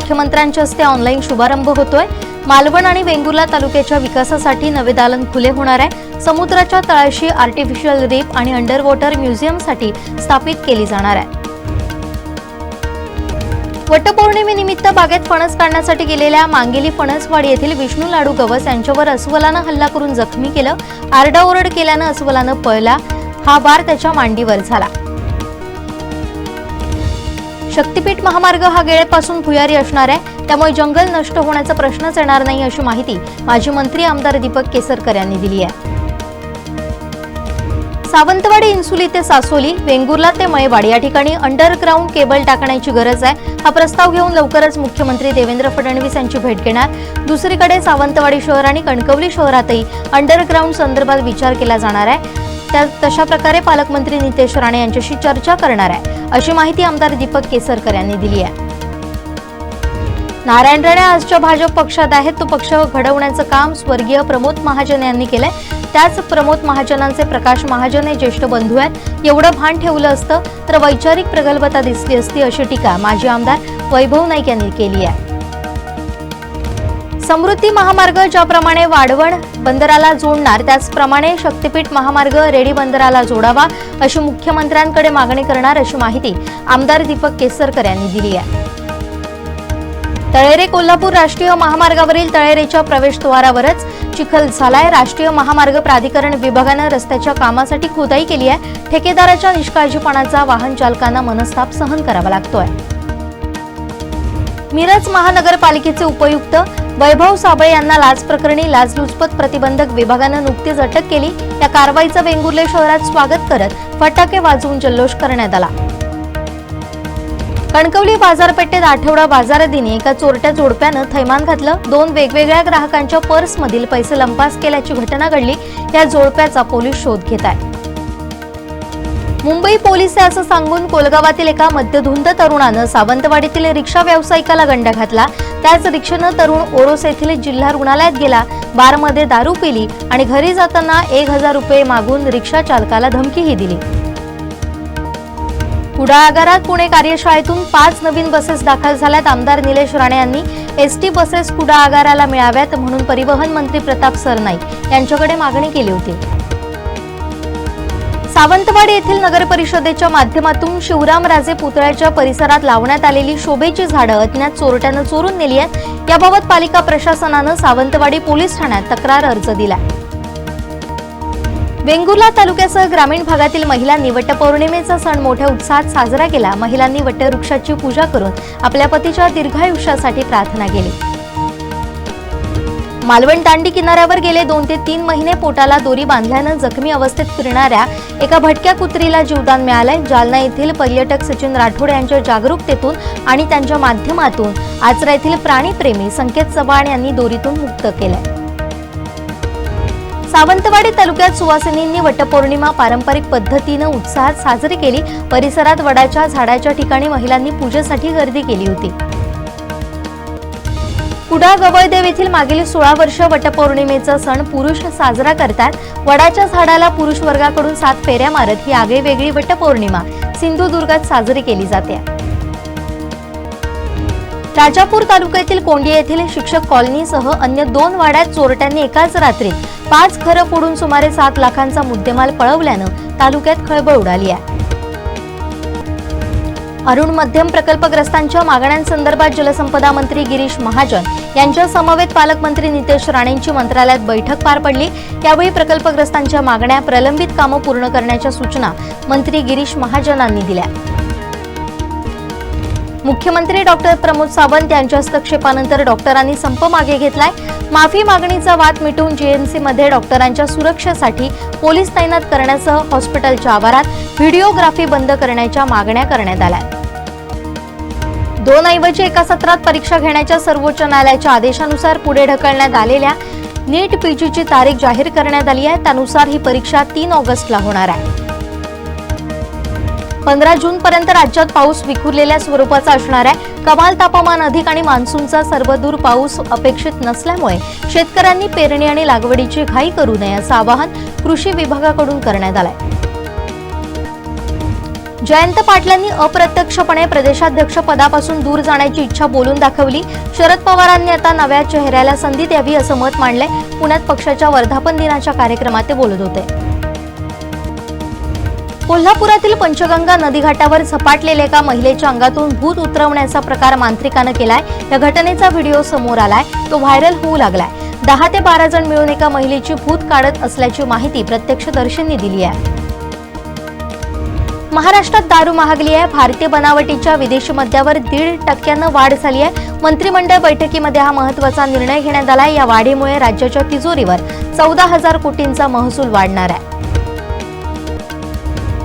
मुख्यमंत्र्यांच्या हस्ते ऑनलाईन शुभारंभ होतोय. मालवण आणि वेंगुर्ला तालुक्याच्या विकासासाठी नवे दालन खुले होणार आहे. समुद्राच्या तळाशी आर्टिफिशियल रेप आणि अंडर वॉटर म्युझियमसाठी स्थापित केली जाणार आहे. वटपौर्णिमेनिमित्त बागेत फणस काढण्यासाठी गेलेल्या मांगेली फणसवाडी येथील विष्णू लाडू गवस यांच्यावर अस्वलानं हल्ला करून जखमी केलं. आरडाओरड केल्यानं अस्वलानं पळला. हा वार त्याच्या मांडीवर झाला. शक्तीपीठ महामार्ग हा गेळेपासून भुयारी असणार आहे. त्यामुळे जंगल नष्ट होण्याचा प्रश्नच येणार नाही अशी माहिती माजी मंत्री आमदार दीपक केसरकर यांनी दिली आहे. सावंतवाडी इन्सुली ते सासोली वेंगुर्ला ते मयवाड या ठिकाणी अंडरग्राऊंड केबल टाकण्याची गरज आहे. हा प्रस्ताव घेऊन लवकरच मुख्यमंत्री देवेंद्र फडणवीस यांची भेट घेणार. दुसरीकडे सावंतवाडी शहर आणि कणकवली शहरातही अंडरग्राऊंड संदर्भात विचार केला जाणार आहे. त्या तशा प्रकारे पालकमंत्री नितेश राणे यांच्याशी चर्चा करणार आहे. अशी माहिती आमदार दीपक केसरकर यांनी दिली आहे. नारायण राणे आजच्या भाजप पक्षात आहेत. तो पक्ष घडवण्याचं काम स्वर्गीय प्रमोद महाजन यांनी केलंय. त्याच प्रमोद महाजनांचे प्रकाश महाजन हे ज्येष्ठ बंधू आहेत. एवढं भान ठेवलं असतं तर वैचारिक प्रगल्भता दिसली असती अशी टीका माजी आमदार वैभव नाईक यांनी केली आहे. समृद्धी महामार्ग ज्याप्रमाणे वाढवण बंदराला जोडणार त्याचप्रमाणे शक्तीपीठ महामार्ग रेडी बंदराला जोडावा अशी मुख्यमंत्र्यांकडे मागणी करणार अशी माहिती आमदार दीपक केसरकर यांनी दिली आहे. तळेरे कोल्हापूर राष्ट्रीय महामार्गावरील तळेरेच्या प्रवेशद्वारावरच चिखल झालाय. राष्ट्रीय महामार्ग प्राधिकरण विभागानं रस्त्याच्या कामासाठी खोदाई केली आहे. ठेकेदाराच्या निष्काळजीपणाचा वाहन चालकांना मनस्ताप सहन करावा लागतोय. मिरज महानगरपालिकेचे उपयुक्त वैभव साबळे यांना लाच प्रकरणी लाचलुचपत प्रतिबंधक विभागानं नुकतीच अटक केली. या कारवाईचं वेंगुर्ले शहरात स्वागत करत फटाके वाजवून जल्लोष करण्यात आला. कणकवली बाजारपेठेत आठवडा बाजार दिनी एका चोरट्या जोडप्यानं थैमान घातलं. दोन वेगवेगळ्या ग्राहकांच्या पर्समधील पैसे लंपास केल्याची घटना घडली. या जोडप्याचा पोलीस शोध घेत आहे. मुंबई पोलीस आहे असं सांगून कोलगावातील एका मध्यधुंद तरुणानं सावंतवाडीतील रिक्षा व्यावसायिकाला गंड घातला. त्याच रिक्षेनं तरुण ओरोस येथील जिल्हा रुग्णालयात गेला. बारमध्ये दारू पिली आणि घरी जाताना एक हजार रुपये मागून रिक्षा चालकाला धमकीही दिली. कुडाळ आगारात पुणे कार्यशाळेतून पाच नवीन बसेस दाखल झाल्यात आमदार निलेश राणे यांनी. एस टी बसेस कुडाळ आगाराला मिळाव्यात म्हणून परिवहन मंत्री प्रताप सरनाईक यांच्याकडे मागणी केली होती. सावंतवाडी येथील नगर परिषदेच्या माध्यमातून शिवरामराजे पुतळ्याच्या परिसरात लावण्यात आलेली शोभेची झाडं अज्ञात चोरट्यानं चोरून नेली आहेत. याबाबत पालिका प्रशासनानं सावंतवाडी पोलीस ठाण्यात तक्रार अर्ज दिला वेंगुर्ला तालुक्यासह ग्रामीण भागातील महिलांनी वटपौर्णिमेचा सण मोठ्या उत्साहात साजरा केला. महिलांनी वटवृक्षाची पूजा करून आपल्या पतीच्या दीर्घायुष्यासाठी प्रार्थना केली. मालवण दांडी किनाऱ्यावर गेले दोन ते तीन महिने पोटाला दोरी बांधल्यानं जखमी अवस्थेत फिरणाऱ्या एका भटक्या कुत्रीला जीवदान मिळालंय. जालना येथील पर्यटक सचिन राठोड यांच्या जागरूकतेतून आणि त्यांच्या माध्यमातून आचरा येथील प्राणीप्रेमी संकेत चव्हाण यांनी दोरीतून मुक्त केलंय. सावंतवाडी तालुक्यात सुवासिनींनी वटपौर्णिमा पारंपरिक पद्धतीनं उत्साहात साजरी केली. परिसरात वडाच्या झाडाच्या ठिकाणी महिलांनी पूजेसाठी गर्दी केली होती. कुडाळ गवळदेव येथील मागील सोळा वर्ष वटपौर्णिमेचा सण पुरुष साजरा करतात. वडाच्या झाडाला पुरुष वर्गाकडून सात फेऱ्या मारत ही आगळीवेगळी वटपौर्णिमा. सिंधुदुर्गात साजरी केली जाते. राजापूर तालुक्यातील कोंडी येथील शिक्षक कॉलनीसह अन्य दोन वाड्यात चोरट्यांनी एकाच रात्री पाच घरं फोडून सुमारे सात लाखांचा मुद्देमाल पळवल्यानं तालुक्यात खळबळ उडाली आहे. अरुण मध्यम प्रकल्पग्रस्तांच्या मागण्यांसंदर्भात जलसंपदा मंत्री गिरीश महाजन यांच्या समवेत पालकमंत्री नितेश राणेंची मंत्रालयात बैठक पार पडली. त्यावेळी प्रकल्पग्रस्तांच्या मागण्या प्रलंबित कामं पूर्ण करण्याच्या सूचना मंत्री गिरीश महाजनांनी दिल्या. मुख्यमंत्री डॉक्टर प्रमोद सावंत यांच्या हस्तक्षेपानंतर डॉक्टरांनी संप मागे घेतलाय. माफी मागणीचा वाद मिटवून जीएमसीमध्ये डॉक्टरांच्या सुरक्षेसाठी पोलीस तैनात करण्यासह हॉस्पिटलच्या आवारात व्हिडिओग्राफी बंद करण्याच्या मागण्या करण्यात आल्या. दोन ऐवजी एका सत्रात परीक्षा घेण्याच्या सर्वोच्च न्यायालयाच्या आदेशानुसार पुढे ढकलण्यात आलेल्या नीट पीजीची तारीख जाहीर करण्यात आली आहे. त्यानुसार ही परीक्षा तीन ऑगस्टला होणार आहे. पंधरा जून पर्यंत राज्यात पाऊस विखुरलेल्या स्वरूपाचा असणार आहे. कमाल तापमान अधिक आणि मान्सूनचा सर्वदूर पाऊस अपेक्षित नसल्यामुळे शेतकऱ्यांनी पेरणी आणि लागवडीची घाई करू नये असं आवाहन कृषी विभागाकडून करण्यात आलंय. जयंत पाटलांनी अप्रत्यक्षपणे प्रदेशाध्यक्ष पदापासून दूर जाण्याची इच्छा बोलून दाखवली. शरद पवारांनी आता नव्या चेहऱ्याला संधी द्यावी असं मत मांडलंय पुण्यात पक्षाच्या वर्धापन दिनाच्या कार्यक्रमात ते बोलत होते. कोल्हापुरातील पंचगंगा नदीघाटावर झपाटलेल्या एका महिलेच्या अंगातून भूत उतरवण्याचा प्रकार मांत्रिकानं केलाय. या घटनेचा व्हिडिओ समोर आलाय. तो व्हायरल होऊ लागलाय. दहा ते बारा जण मिळून एका महिलेची भूत काढत असल्याची माहिती प्रत्यक्षदर्शींनी दिली आहे. महाराष्ट्रात दारू महागली आहे. भारतीय बनावटीच्या विदेशी मद्यावर दीड टक्क्यानं वाढ झाली आहे. मंत्रिमंडळ बैठकीमध्ये हा महत्त्वाचा निर्णय घेण्यात आला या वाढीमुळे राज्याच्या तिजोरीवर चौदा हजार कोटींचा महसूल वाढणार आहे.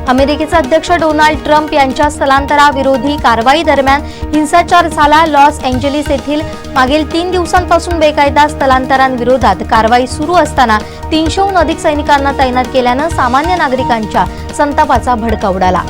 अमेरिकेचे अध्यक्ष डोनाल्ड ट्रम्प यांच्या स्थलांतराविरोधी कारवाई दरम्यान हिंसाचार झाला. लॉस एंजेलिस येथील मागील तीन दिवसांपासून बेकायदा स्थलांतरांविरोधात कारवाई सुरू असताना तीनशेहून अधिक सैनिकांना तैनात केल्यानं सामान्य नागरिकांच्या संतापाचा भडका उडाला.